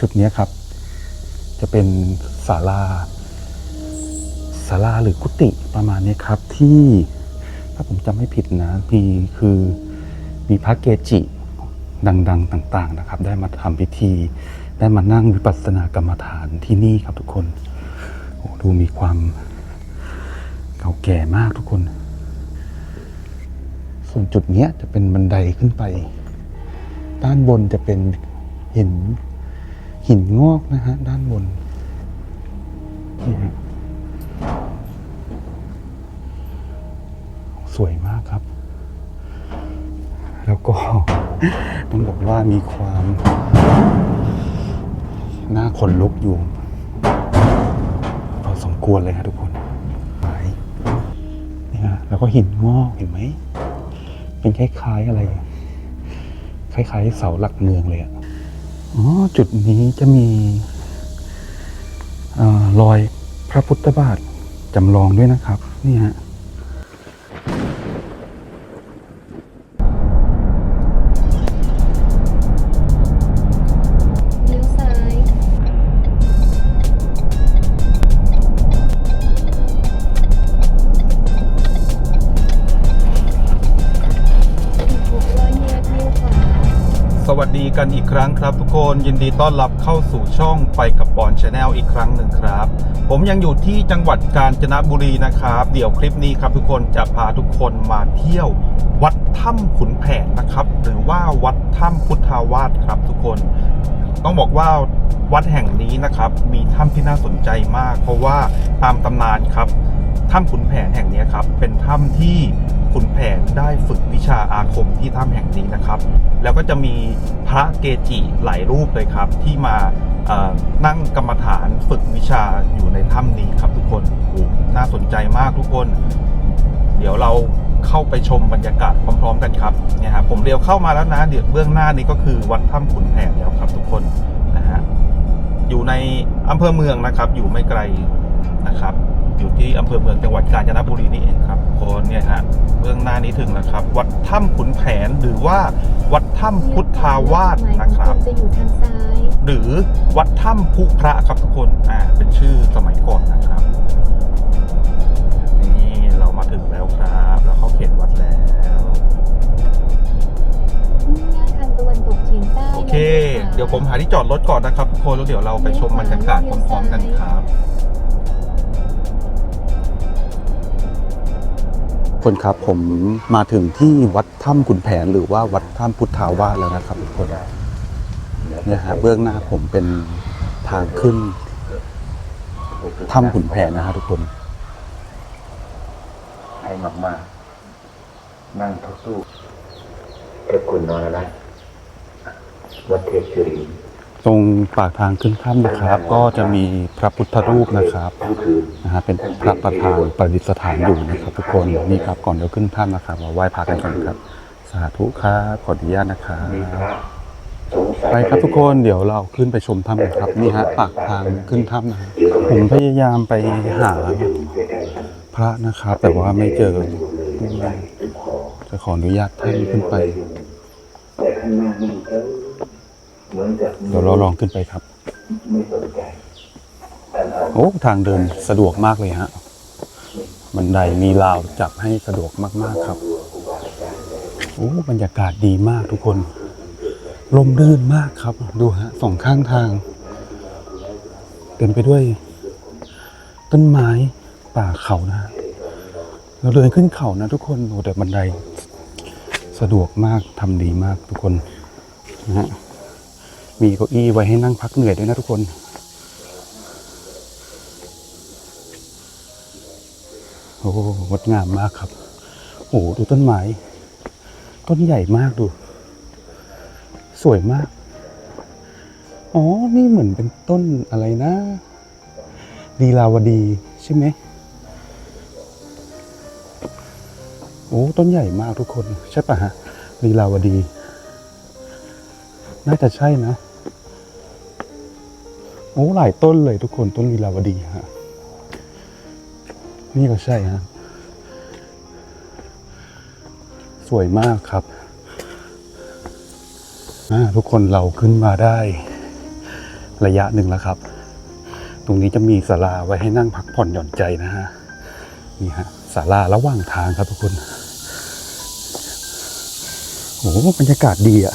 จุดนี้ครับ จะเป็นศาลาศาลาหรือกุฏิประมาณนี้ครับ ที่ถ้าผมจำไม่ผิดนะมีคือมีพระเกจิดัง ๆ ต่าง ๆนะครับ ได้มาทำพิธี ได้มานั่งวิปัสสนากรรมฐานที่นี่ครับทุกคนโอ้ดูมีความเก่าแก่มากทุกคน ส่วนจุดเนี้ยจะเป็นบันไดขึ้นไป ด้านบนจะเป็นหิน หินงอกนะฮะด้านบนนี่ฮะสวยมากครับ แล้วก็ต้องบอกว่ามีความน่าขนลุกอยู่พอสมควรเลยครับทุกคนไปนี่ฮะแล้วก็หินงอกเห็นไหม เป็นคล้ายๆอะไร คล้ายๆเสาหลักเมืองเลยอะ อ๋อจุดนี้จะมีอรอยพระพุทธบาทจำลองด้วยนะครับ นี่ฮะ ดีกันอีกครั้งครับทุกคนยินดีต้อนรับเข้าสู่ช่องไปกับบอลชาแนลอีกครั้งหนึ่งครับ ผมยังอยู่ที่จังหวัดกาญจนบุรีนะครับ เดี๋ยวคลิปนี้ครับทุกคนจะพาทุกคนมาเที่ยว วัดถ้ำขุนแผนนะครับ หรือว่าวัดถ้ำพุทธาวาสครับทุกคน ต้องบอกว่าวัดแห่งนี้นะครับ มีถ้ำที่น่าสนใจมาก เพราะว่าตามตำนานครับถ้ำขุนแผนแห่งนี้ครับเป็นถ้ำที่ ขุนแผนได้ฝึกวิชาอาคมที่ถ้ำแห่งนี้นะครับ แล้วก็จะมีพระเกจิหลายรูปเลยครับ ที่มานั่งกรรมฐานฝึกวิชาอยู่ในถ้ำนี้ครับทุกคนโอ้โหน่าสนใจมากทุกคน เดี๋ยวเราเข้าไปชมบรรยากาศพร้อม ๆ กันครับเนี่ยครับผมเรียวเข้ามาแล้วนะเดี๋ยวเบื้องหน้านี้ก็คือวัดถ้ำขุนแผนแล้วครับ ทุกคนนะฮะอยู่ในอำเภอเมืองนะครับ อยู่ไม่ไกลนะครับ อยู่ที่อำเภอเมืองจังหวัดกาญจนบุรีนี่เองครับคนเนี่ยฮะเบื้องหน้านี้ถึงแล้วครับ วัดถ้ำขุนแผนหรือว่าวัดถ้ำพุทธาวาสหมายนะของครับณจะอยู่ทางซ้าย หรือวัดถ้ำพุพระครับทุกคนอ่าเป็นชื่อสมัยก่อนนะครับนี่เรามาถึงแล้วครับ แล้วเขาเขียนวัดแล้วมุ่งหน้าทางตะวันตกเฉียงใต้โอเคและเดี๋ยวผมหาที่จอดรถก่อนนะครับทุกคนแล้วเดี๋ยวเราไปชมบรรยากาศพร้อมๆกันครับ คนครับผมมาถึงที่วัดถ้ำขุนแผนหรือว่าวัดถ้ำพุทธาวาสแล้วนะครับทุกคนเนี่ยฮะเบื้องหน้าผมเป็นทางขึ้นถ้ำขุนแผนนะฮะทุกคนให้มากๆนั่งเข้าสู้เอคุณนอนแล้วนะวัดเทพศิริ ตรงปากทางขึ้นถ้ำนะครับ ก็จะมีพระพุทธรูปนะครับทั้งคืนนะฮะเป็นพระประธานประดิษฐานอยู่นะครับ ทุกคนนี่ครับก่อนเดี๋ยวขึ้นถ้ำนะครับมาไหว้พระกันก่อนครับ สาธุครับขออนุญาตนะครับมีพระสงสัยไปครับทุกคนเดี๋ยวเราขึ้นไปชมถ้ำกันครับนี่ฮะปากทางขึ้นถ้ำนะฮะผมพยายามไปหาพระนะครับ แต่ว่าไม่เจอจะขออนุญาตท่านขึ้นไปแต่ข้างหน้านี่ เออเหมือนกับเดี๋ยวเราลองขึ้นไปครับ ไม่สนใจแต่เราโอ้ทางเดินสะดวกมากเลยฮะ บันไดมีราวจับให้สะดวกมาก ๆครับ โอ้บรรยากาศดีมากทุกคน ลมรื่นมากครับ ดูฮะสองข้างทาง เต็มไปด้วย ต้นไม้ป่าเขานะฮะเราเดินขึ้นเขานะทุกคนโอ้แต่บันไดสะดวกมากทำดีมากทุกคนนะฮะ มีเก้าอี้ไว้ให้นั่งพักเหนื่อยด้วยนะทุกคน โอ้งดงามมากครับ โอ้ดูต้นไม้ต้นใหญ่มากดู สวยมาก อ๋อ นี่เหมือนเป็นต้นอะไรนะลีลาวดีใช่ไหมโอ้ต้นใหญ่มากทุกคน ใช่ปะฮะลีลาวดี น่าจะใช่นะ โอ้หลายต้นเลยทุกคนต้นลีลาวดีฮะนี่ก็ใช่ฮะสวยมากครับทุกคนเราขึ้นมาได้ ระยะหนึ่งแล้วครับ ตรงนี้จะมีศาลาไว้ให้นั่งพักผ่อนหย่อนใจนะฮะนี่ฮะศาลาระหว่างทางครับทุกคนโอ้บรรยากาศดีอะ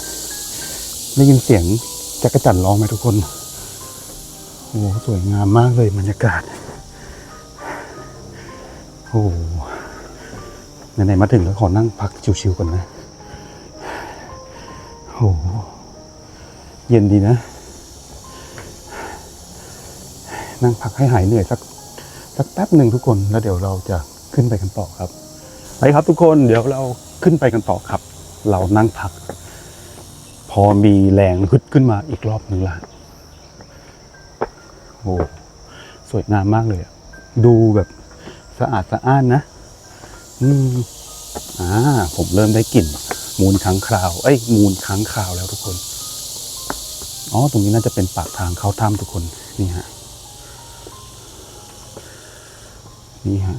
ได้ยินเสียงจักรจันทร์ร้องไหมทุกคน โอ้โหสวยงามมากเลยบรรยากาศ โอ้โหไหนๆมาถึงแล้วขอนั่งพักชิวๆก่อนนะโอ้โหเย็นดีนะ นั่งพักให้หายเหนื่อยสักสักแป๊บหนึ่งทุกคนแล้วเดี๋ยวเราจะขึ้นไปกันต่อครับไปครับทุกคนเดี๋ยวเราขึ้นไปกันต่อครับ เรานั่งพัก พอมีแรงฮึดขึ้นมาอีกรอบหนึ่งละ โอ้สวยงามมากเลยอะดูแบบสะอาดสะอ้านนะอืมอ่าผมเริ่มได้กลิ่น มูลค้างคราว เอ้ย มูลค้างคราวแล้วทุกคน อ๋อ ตรงนี้น่าจะเป็นปากทางเข้าถ้ำทุกคน นี่ฮะ นี่ฮะ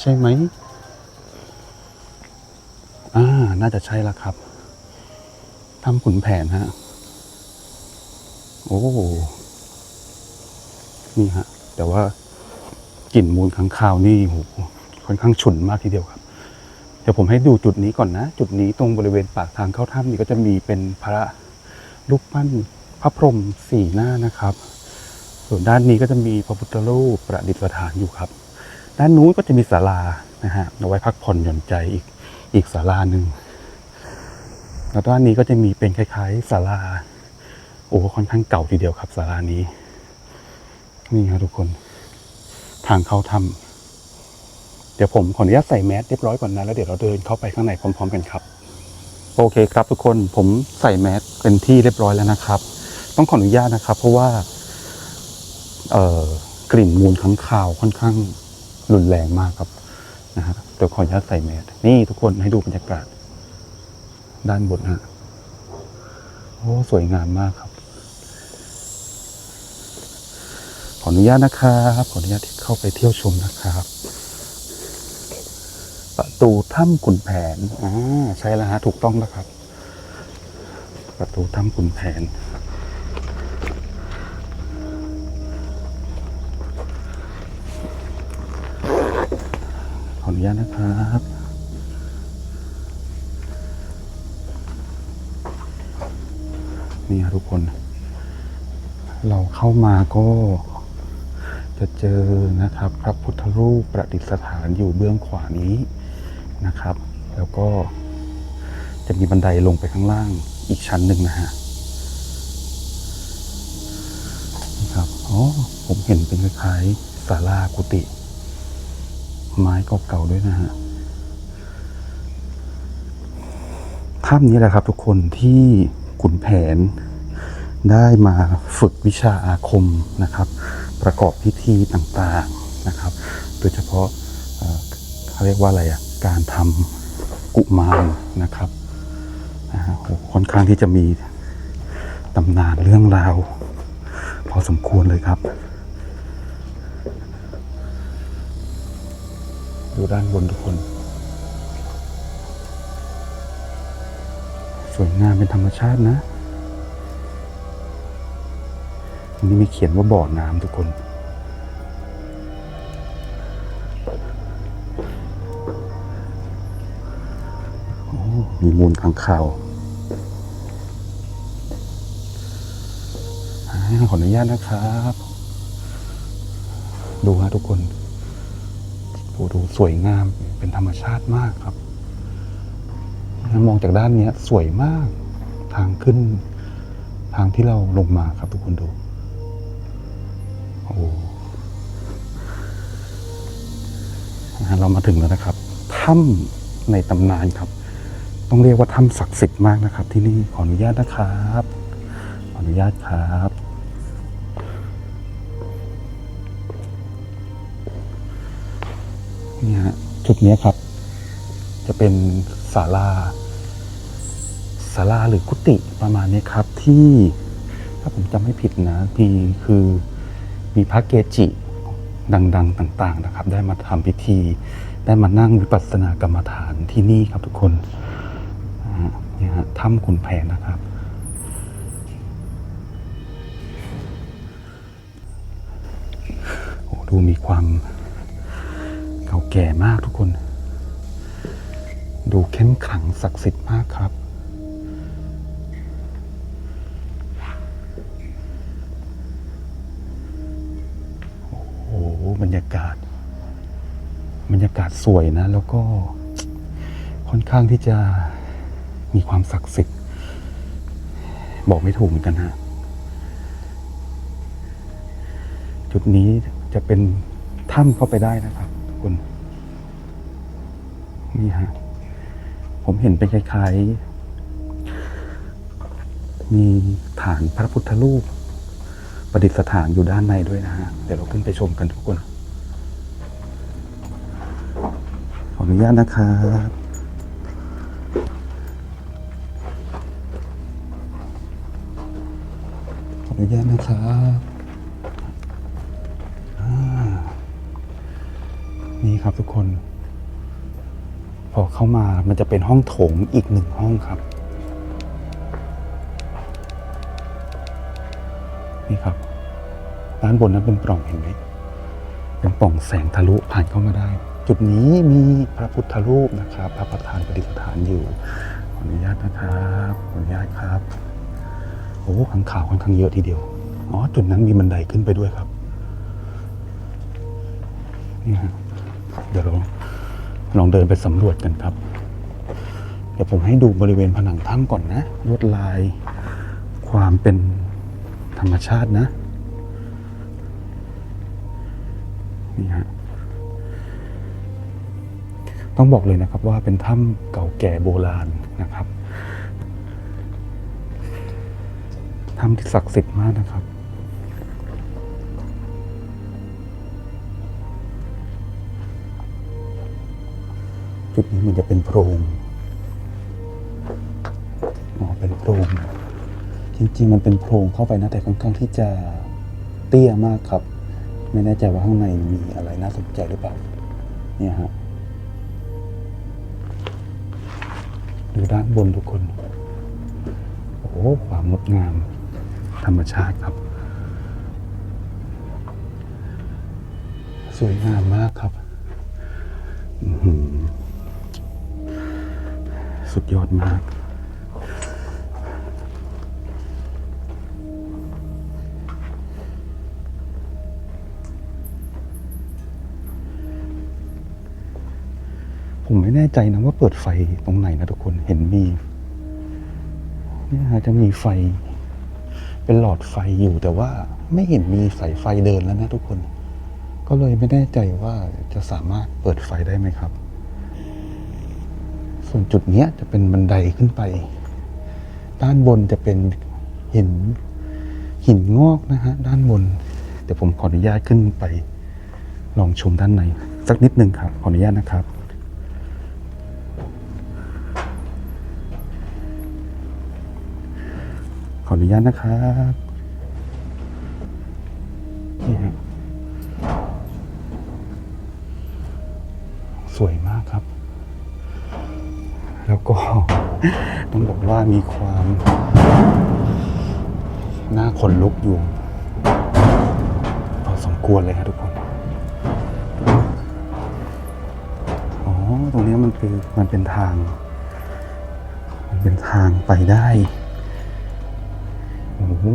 ใช่ไหม อ่า น่าจะใช่แล้วครับ ถ้ำขุนแผนฮะ อ้นี่ฮะ แต่ว่ากลิ่นมูลค้างคาวนี่โหค่อนข้างฉุนมากทีเดียวครับ เดี๋ยวผมให้ดูจุดนี้ก่อนนะ จุดนี้ตรงบริเวณปากทางเข้าถ้ำนี่ก็จะมีเป็นพระรูปปั้นพระพรหมสี่หน้านะครับ ส่วนด้านนี้ก็จะมีพระพุทธรูปประดิษฐานอยู่ครับ ด้านนู้นก็จะมีศาลานะฮะเอาไว้พักผ่อนหย่อนใจอีกอีกศาลาหนึ่งแล้วด้านนี้ก็จะมีเป็นคล้ายๆศาลา โอ้ค่อนข้างเก่าทีเดียวครับศาลานี้ นี่ครับทุกคน ทางเข้าถ้ำเดี๋ยวผมขออนุญาตใส่แมสเรียบร้อยก่อนนะแล้วเดี๋ยวเราเดินเข้าไปข้างในพร้อม ๆ กันครับ โอเคครับ ทุกคนผมใส่แมสเป็นที่เรียบร้อยแล้วนะครับ ต้องขออนุญาตนะครับ เพราะว่า เอ่อกลิ่นมูลค้างคาวค่อนข้างรุนแรงมากครับนะฮะเดี๋ยวขออนุญาตใส่แมสนี่ทุกคนให้ดูบรรยากาศ ด้านบนฮะโอ้สวยงามมากครับ ขออนุญาตนะครับ ขออนุญาตที่เข้าไปเที่ยวชมนะครับ ประตูถ้ำขุนแผนอ่าใช่แล้วฮะถูกต้องแล้วครับ ประตูถ้ำขุนแผนขออนุญาตนะครับ นี่ทุกคน เราเข้ามาก็ จะเจอนะครับ พระพุทธรูปประดิษฐานอยู่เบื้องขวานี้นะครับ แล้วก็จะมีบันไดลงไปข้างล่างอีกชั้นหนึ่งนะฮะนี่ครับอ๋อผมเห็นเป็นคล้ายๆศาลากุฏิไม้เก่าๆด้วยนะฮะถ้ำนี้แหละครับทุกคนที่ขุนแผน ได้มาฝึกวิชาอาคมนะครับ ประกอบพิธีต่างๆนะครับ โดยเฉพาะเขาเรียกว่าอะไรอะการทำกุมารนะครับนะฮะโหค่อนข้างที่จะมีตำนานเรื่องราว พอสมควรเลยครับ ดูด้านบนทุกคน สวยงามเป็นธรรมชาตินะต รงนี้มีเขียนว่าบ่อน้ำทุกคน มีมูลค้างคาว่าขออนุญาตนะครับ ดูฮะทุกคนโอ้ดูสวยงามเป็นธรรมชาติมากครับมองจากด้านนี้สวยมากทางขึ้นทางที่เราลงมาครับทุกคนดู โอ้เรามาถึงแล้วนะครับถ้ำในตำนานครับ ต้องเรียกว่าถ้ำศักดิ์สิทธิ์มากนะครับ ที่นี่ขออนุญาตนะครับขออนุญาตครับนี่ฮะจุดนี้ครับ จะเป็นศาลาศาลาหรือกุฏิประมาณนี้ครับที่ถ้าผมจำไม่ผิดนะมีคือ มีพระเกจิดังๆต่าง ๆนะครับ ได้มาทำพิธี ได้มานั่งวิปัสสนากรรมฐานที่นี่ครับทุกคนนี่ฮะถ้ำขุนแผนนะครับ โอ้ดูมีความเก่าแก่มากทุกคน ดูเข้มขลังศักดิ์สิทธิ์มากครับ บรรยากาศ บรรยากาศสวยนะ แล้วก็ค่อนข้างที่จะมีความศักดิ์สิทธิ์ บอกไม่ถูกเหมือนกันฮะจุดนี้จะเป็นถ้ำเข้าไปได้นะครับทุกคนนี่ฮะผมเห็นเป็นคล้ายๆ มีฐานพระพุทธรูป ประดิษฐานอยู่ด้านในด้วยนะฮะ เดี๋ยวเราขึ้นไปชมกันทุกคน ขออนุญาตนะครับขออนุญาตนะครับนี่ครับทุกคน พอเข้ามามันจะเป็นห้องโถงอีกหนึ่งห้องครับ นี่ครับ ด้านบนนั้นเป็นปล่องเห็นไหม เป็นปล่องแสงทะลุผ่านเข้ามาได้ จุดนี้มีพระพุทธรูปนะครับ พระประธานประดิษฐานอยู่ ขออนุญาตนะครับขออนุญาตครับ โอ้ขังข่าวค่อนข้างเยอะทีเดียว อ๋อ จุดนั้นมีบันไดขึ้นไปด้วยครับ นี่ฮะเดี๋ยวเราลองเดินไปสำรวจกันครับ เดี๋ยวผมให้ดูบริเวณผนังถ้ำก่อนนะลวดลายความเป็น ธรรมชาตินะ นี่ฮะ ต้องบอกเลยนะครับว่าเป็นถ้ำเก่าแก่โบราณนะครับ ถ้ำที่ศักดิ์สิทธิ์มากนะครับจุดนี้มันจะเป็นโพรง อ๋อ เป็นโพรง จริงๆ มันเป็นโพรงเข้าไปนะแต่ค่อนข้างที่จะเตี้ยมากครับ ไม่แน่ใจว่าข้างในมีอะไรน่าสนใจหรือเปล่าเนี่ยฮะดูด้านบนทุกคน โอ้โหความงดงาม ธรรมชาติครับ สวยงามมากครับ สุดยอดมาก ผมไม่แน่ใจนะว่าเปิดไฟตรงไหนนะทุกคนเห็นมีเนี่ยฮะจะมีไฟ เป็นหลอดไฟอยู่แต่ว่าไม่เห็นมีสายไฟเดินแล้วนะทุกคน ก็เลยไม่แน่ใจว่าจะสามารถเปิดไฟได้ไหมครับ ส่วนจุดนี้จะเป็นบันไดขึ้นไป ด้านบนจะเป็นหินหินงอกนะฮะด้านบนเดี๋ยวผมขออนุญาตขึ้นไป ลองชมด้านในสักนิดหนึ่งครับ ขออนุญาตนะครับ ออนุญาตนะครับนี่ฮะสวยมากครับ แล้วก็ต้องบอกว่ามีความน่าขนลุกอยู่พอสมควรเลยครับทุกคน อ๋อ ตรงนี้มันคือมันเป็นทาง มันเป็นทางไปได้ เน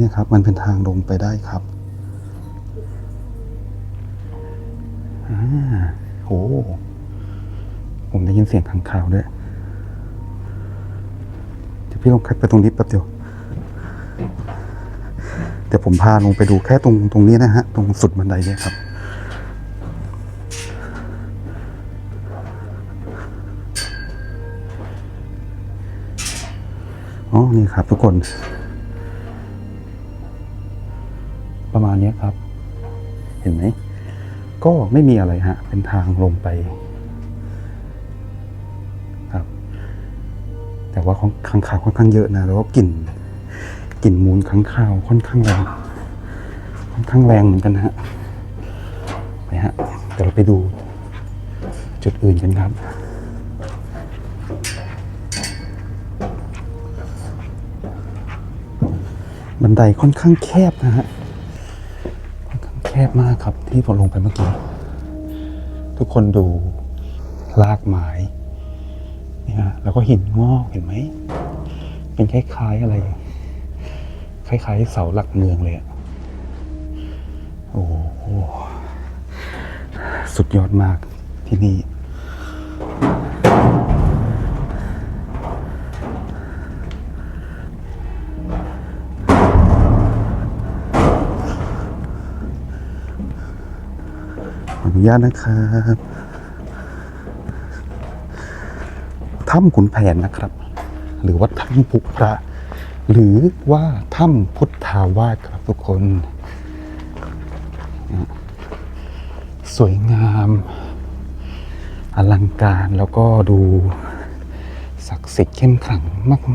ี่ยครับ มันเป็นทางลงไปได้ครับอ่าโห ผมได้ยินเสียงขังข่าวด้วย เดี๋ยวพี่ลองคัดไปตรงนี้แป๊บเดียว เดี๋ยวผมพาลงไปดูแค่ตรงตรงนี้นะฮะ ตรงสุดบันไดเนี่ยครับ อ๋อ นี่ครับทุกคน ประมาณนี้ครับ เห็นไหม ก็ไม่มีอะไรฮะ เป็นทางลงไป ครับ แต่ว่าของค้างคาวค่อนข้างเยอะนะ แล้วก็กลิ่น กลิ่นมูลค้างคาวค่อนข้างแรง ค่อนข้างแรงเหมือนกันฮะ ไปฮะ เดี๋ยวเราไปดูจุดอื่นกันครับ บันไดค่อนข้างแคบนะฮะค่อนข้างแคบมากครับที่ผมลงไปเมื่อกี้ ทุกคนดูลากไม้นี่ฮะแล้วก็หินงอกเห็นไหม เป็นคล้ายๆอะไร คล้ายๆเสาหลักเมืองเลยอะโอ้โหสุดยอดมากที่นี่ ญาตนะครับถ้ำขุนแผนนะครับ หรือว่าถ้ำปุพระ หรือว่าถ้ำพุทธาวาสครับทุกคน สวยงาม อลังการแล้วก็ดูศักดิ์สิทธิ์เข้มขลัง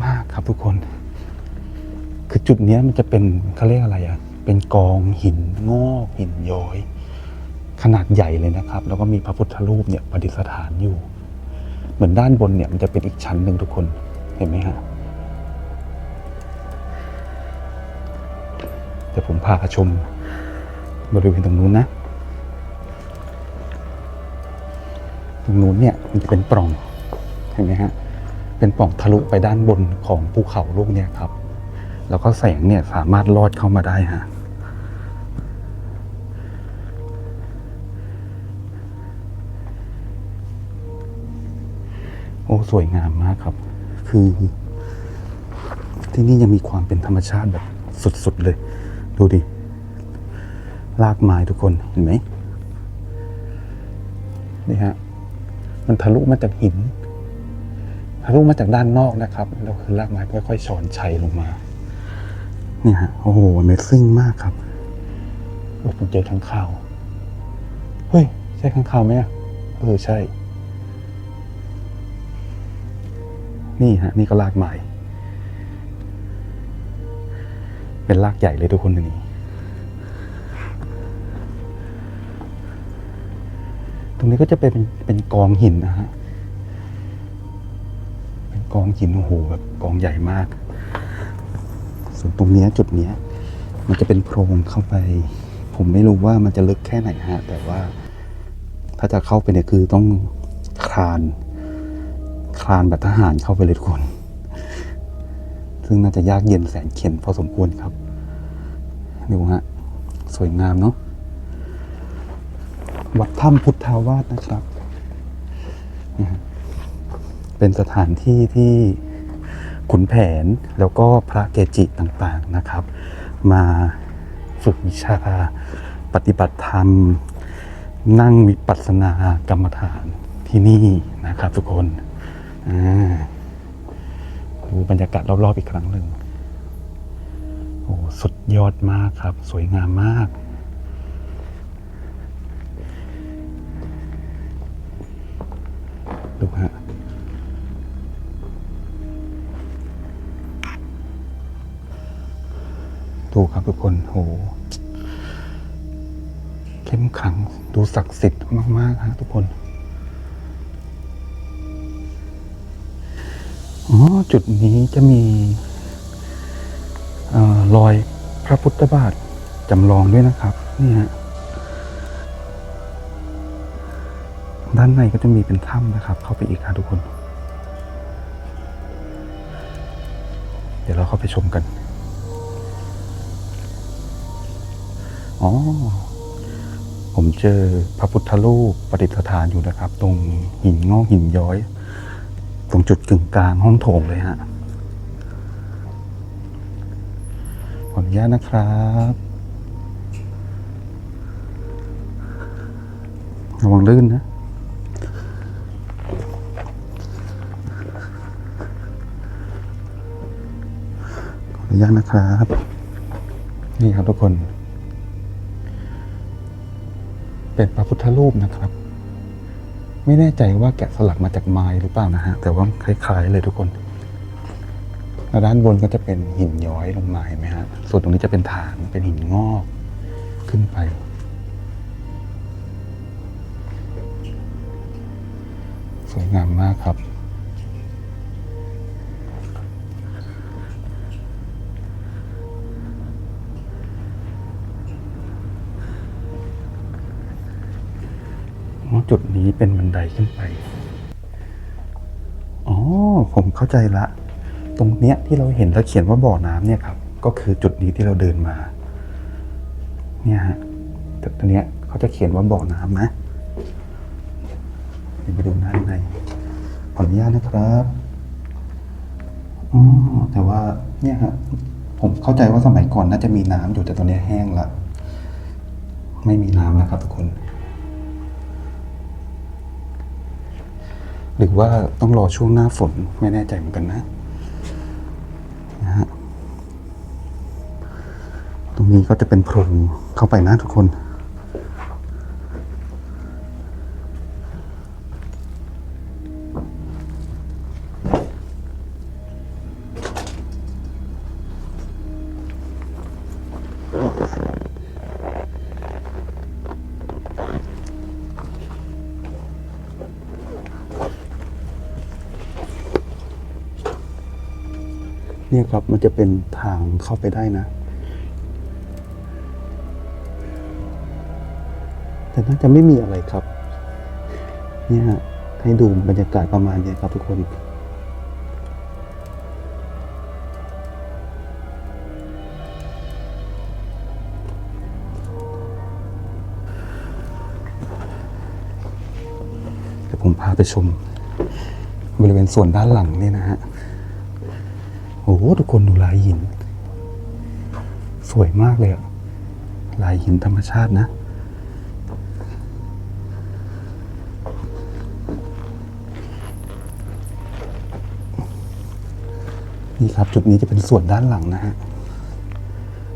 มาก ๆ ครับทุกคน คือจุดนี้มันจะเป็นเขาเรียกอะไรอะ เป็นกองหินงอกหินย้อย ขนาดใหญ่เลยนะครับ แล้วก็มีพระพุทธรูปเนี่ยประดิษฐานอยู่ เหมือนด้านบนเนี่ยมันจะเป็นอีกชั้นหนึ่งทุกคนเห็นไหมฮะเดี๋ยวผมพาชมบริเวณตรงนู้นนะ ตรงนู้นเนี่ยมันจะเป็นปล่องเห็นไหมฮะเป็นปล่องทะลุไปด้านบนของภูเขาลูกเนี่ยครับ แล้วก็แสงเนี่ยสามารถลอดเข้ามาได้ฮะ โอ้สวยงามมากครับ คือ ที่นี่ยังมีความเป็นธรรมชาติแบบสุดๆเลย ดูดิลากไม้ทุกคนเห็นไหมนี่ฮะมันทะลุมาจากหิน ทะลุมาจากด้านนอกนะครับแล้วคือลากไม้ค่อยๆสอนชัยลงมาเนี่ยฮะโอ้โห Amazing มากครับโอ้ผมเจอข้างข่าวเฮ้ย ใช่ข้างข่าวไหมอะเออใช่ นี่ฮะนี่ก็ลากไม้เป็นลากใหญ่เลยทุกคนอันนี้ ตรงนี้ก็จะเป็นเป็นกองหินนะฮะ เป็นกองหินโอ้โหแบบกองใหญ่มาก ส่วนตรงเนี้ยจุดเนี้ย มันจะเป็นโพรงเข้าไป ผมไม่รู้ว่ามันจะลึกแค่ไหนฮะ แต่ว่าถ้าจะเข้าไปเนี่ยคือต้องคลานานแบบทหารเข้าไปเลยทุกคน ซึ่งน่าจะยากเย็นแสนเข็ญพอสมควรครับดูฮะ สวยงามเนาะ วัดถ้ำพุทธาวาสนะครับ เป็นสถานที่ที่ขุนแผนแล้วก็พระเกจิต่างๆนะครับ มาฝึกวิชาปฏิบัติธรรม นั่งวิปัสสนากรรมฐานที่นี่นะครับทุกคน ดูบรรยากาศรอบ ๆ อีกครั้งหนึ่งโอ้สุดยอดมากครับ สวยงามมาก ดูฮะดูครับทุกคนโหเข้มขังดูศักดิ์สิทธิ์มาก ๆ ฮะทุกคน อ๋อจุดนี้จะมีออรอยพระพุทธบาทจำลองด้วยนะครับนี่ฮะด้านในก็จะมีเป็นถ้ำนะครับ เข้าไปอีกครับทุกคน เดี๋ยวเราเข้าไปชมกัน อ๋อ ผมเจอพระพุทธรูปประดิษฐานอยู่นะครับ ตรงหินงอกหินย้อย ตรงจุดกึ่งกลางห้องโถงเลยฮะขออนุญาตนะครับ ระวังลื่นนะขออนุญาตนะครับ นี่ครับทุกคน เป็นพระพุทธรูปนะครับ ไม่แน่ใจว่าแกะสลักมาจากไม้หรือเปล่านะฮะ แต่ว่าคล้ายๆเลยทุกคนแล้วด้านบนก็จะเป็นหินย้อยลงมาเห็นไหมฮะ ส่วนตรงนี้จะเป็นฐานเป็นหินงอกขึ้นไป สวยงามมากครับ จุดนี้เป็นบันไดขึ้นไป อ๋อ ผมเข้าใจละ ตรงเนี้ยที่เราเห็นแล้วเขียนว่าบ่อน้ำเนี่ยครับ ก็คือจุดนี้ที่เราเดินมา เนี่ยฮะแต่ตรงเนี้ยเขาจะเขียนว่าบ่อน้ำนะเดี๋ยวไปดูด้านใน ขออนุญาตนะครับอ๋อแต่ว่าเนี่ยฮะผมเข้าใจว่าสมัยก่อนน่าจะมีน้ำอยู่แต่ตอนนี้แห้งละ ไม่มีน้ำแล้วครับทุกคน หรือว่าต้องรอช่วงหน้าฝนไม่แน่ใจเหมือนกันนะนะฮะตรงนี้ก็จะเป็นโพรงเข้าไปนะทุกคน เนี่ยครับมันจะเป็นทางเข้าไปได้นะ แต่น่าจะไม่มีอะไรครับ เนี่ยฮะให้ดูบรรยากาศประมาณนี้ครับทุกคนเดี๋ยวผมพาไปชมบริเวณส่วนด้านหลังนี่นะฮะ อ้โหทุกคนดูลายหิน สวยมากเลยอะลายหินธรรมชาตินะ นี่ครับจุดนี้จะเป็นส่วนด้านหลังนะฮะ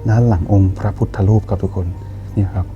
ด้านหลังองค์พระพุทธรูปครับทุกคน เนี่ยครับ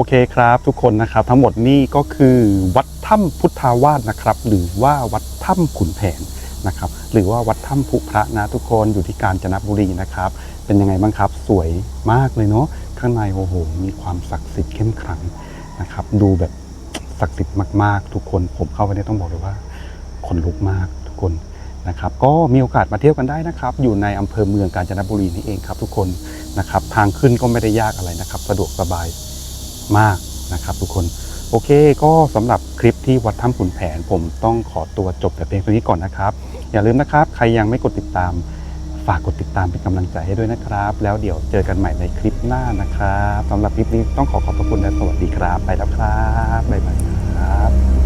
อเคครับ ทุกคนนะครับ ทั้งหมดนี่ก็คือวัดถ้ำพุทธาวาสนะครับ หรือว่าวัดถ้ำขุนแผนนะครับ หรือว่าวัดถ้ำพุพระนะทุกคนอยู่ที่กาญจนบุรีนะครับ เป็นยังไงบ้างครับ สวยมากเลยเนาะข้างในโอ้โหมีความศักดิ์สิทธิ์เข้มขลังนะครับ ดูแบบศักดิ์สิทธิ์มากๆ ทุกคนผมเข้าไปเนี่ยต้องบอกเลยว่าขนลุกมากทุกคนนะครับก็มีโอกาสมาเที่ยวกันได้นะครับ อยู่ในอำเภอเมืองกาญจนบุรีนี่เองครับ ทุกคนนะครับ ทางขึ้นก็ไม่ได้ยากอะไรนะครับ สะดวกสบาย มากนะครับ ทุกคนโอเค ก็สำหรับคลิปที่วัดถ้ำขุนแผน ผมต้องขอตัวจบแต่เพียงเท่านี้ก่อนนะครับ อย่าลืมนะครับ ใครยังไม่กดติดตาม ฝากกดติดตามเป็นกำลังใจให้ด้วยนะครับ แล้วเดี๋ยวเจอกันใหม่ในคลิปหน้านะครับสำหรับคลิปนี้ต้องขอขอบพระคุณและสวัสดีครับ ไปแล้วครับบ๊ายบายครับ